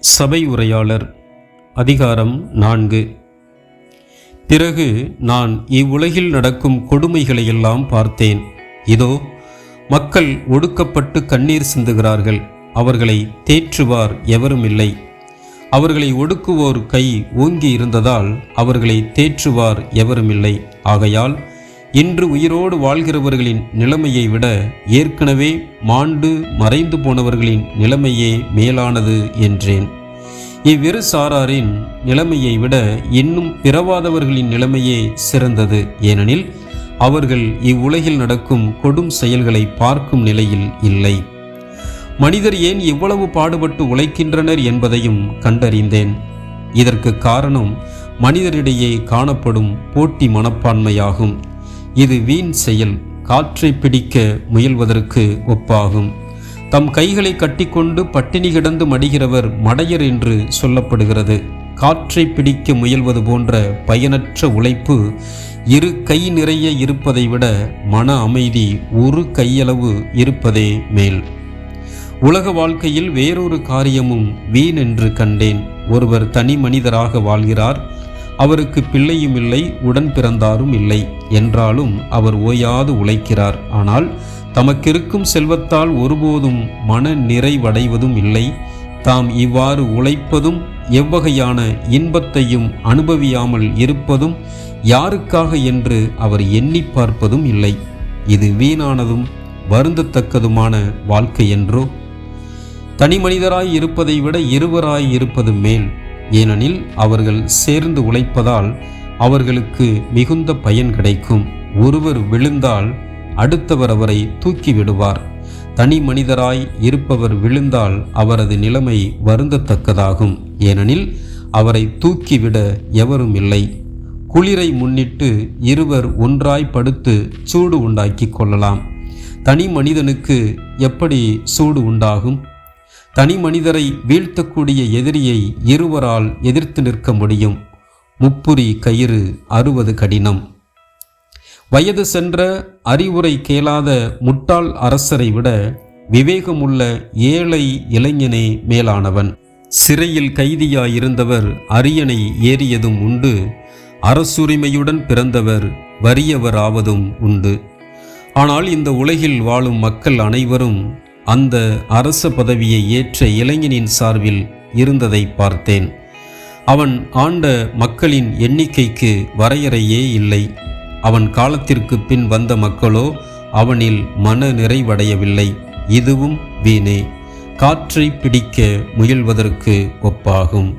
சபை உரையாளர் அதிகாரம் நான்கு. பிறகு நான் இவ்வுலகில் நடக்கும் கொடுமைகளையெல்லாம் பார்த்தேன். இதோ மக்கள் ஒடுக்கப்பட்டு கண்ணீர் சிந்துகிறார்கள். அவர்களை தேற்றுவார் எவரும் இல்லை அவர்களை ஒடுக்குவோர் கை ஓங்கி இருந்ததால் அவர்களை தேற்றுவார் எவருமில்லை. ஆகையால் இன்று உயிரோடு வாழ்கிறவர்களின் நிலைமையை விட ஏற்கனவே மாண்டு மறைந்து போனவர்களின் நிலைமையே மேலானது என்றேன். இவ்விரு சாராரின் நிலைமையை விட இன்னும் பிறவாதவர்களின் நிலைமையே சிறந்தது. ஏனெனில் அவர்கள் இவ்வுலகில் நடக்கும் கொடும் செயல்களை பார்க்கும் நிலையில் இல்லை. மனிதர் ஏன் இவ்வளவு பாடுபட்டு உழைக்கின்றனர் என்பதையும் கண்டறிந்தேன். இதற்கு காரணம் மனிதரிடையே காணப்படும் போட்டி மனப்பான்மையாகும். இது வீண் செயல். காற்றை பிடிக்க முயல்வதற்கு ஒப்பாகும். தம் கைகளை கட்டிக்கொண்டு பட்டினி கிடந்து மடிகிறவர் மடையர் என்று சொல்லப்படுகிறது. காற்றை பிடிக்க முயல்வது போன்ற பயனற்ற உழைப்பு இரு கை நிறைய இருப்பதை விட மன அமைதி ஒரு கையளவு இருப்பதே மேல். உலக வாழ்க்கையில் வேறொரு காரியமும் வீண் என்று கண்டேன். ஒருவர் தனி மனிதராக வாழ்கிறார். அவருக்கு பிள்ளையும் இல்லை உடன் பிறந்தாரும் இல்லை என்றாலும் அவர் ஓயாது உழைக்கிறார். ஆனால் தமக்கிருக்கும் செல்வத்தால் ஒருபோதும் மன நிறைவடைவதும் இல்லை. தாம் இவ்வாறு உழைப்பதும் எவ்வகையான இன்பத்தையும் அனுபவியாமல் இருப்பதும் யாருக்காக என்று அவர் எண்ணி பார்ப்பதும் இல்லை. இது வீணானதும் வருந்தத்தக்கதுமான வாழ்க்கை என்றோ? தனி மனிதராய் இருப்பதை விட இருவராய் இருப்பது மேல். ஏனெனில் அவர்கள் சேர்ந்து உழைப்பதால் அவர்களுக்கு மிகுந்த பயன் கிடைக்கும். ஒருவர் விழுந்தால் அடுத்தவர் அவரை தூக்கி விடுவார். தனி மனிதராய் இருப்பவர் விழுந்தால் அவரது நிலைமை வருந்தத்தக்கதாகும். ஏனெனில் அவரை தூக்கிவிட எவரும் இல்லை. குளிரை முன்னிட்டு இருவர் ஒன்றாய் படுத்து சூடு உண்டாக்கி கொள்ளலாம். தனி மனிதனுக்கு எப்படி சூடு உண்டாகும்? தனி மனிதரை வீழ்த்தக்கூடிய எதிரியை இருவரால் எதிர்த்து நிற்க முடியும். முப்புரி கயிறு அறுவது கடினம். வயது சென்ற அறிவுரை கேளாத முட்டாள் அரசரை விட விவேகமுள்ள ஏழை இளைஞனே மேலானவன். சிறையில் கைதியாயிருந்தவர் அரியணை ஏறியதும் உண்டு. அரசுரிமையுடன் பிறந்தவர் வறியவராவதும் உண்டு. ஆனால் இந்த உலகில் வாழும் மக்கள் அனைவரும் அந்த அரச பதவியை ஏற்ற இளைஞனின் சார்பில் இருந்ததை பார்த்தேன். அவன் ஆண்ட மக்களின் எண்ணிக்கைக்கு வரையறையே இல்லை. அவன் காலத்திற்கு பின் வந்த மக்களோ அவனில் மன நிறைவடையவில்லை. இதுவும் வீணே. காற்றை பிடிக்க முயல்வதற்கு ஒப்பாகும்.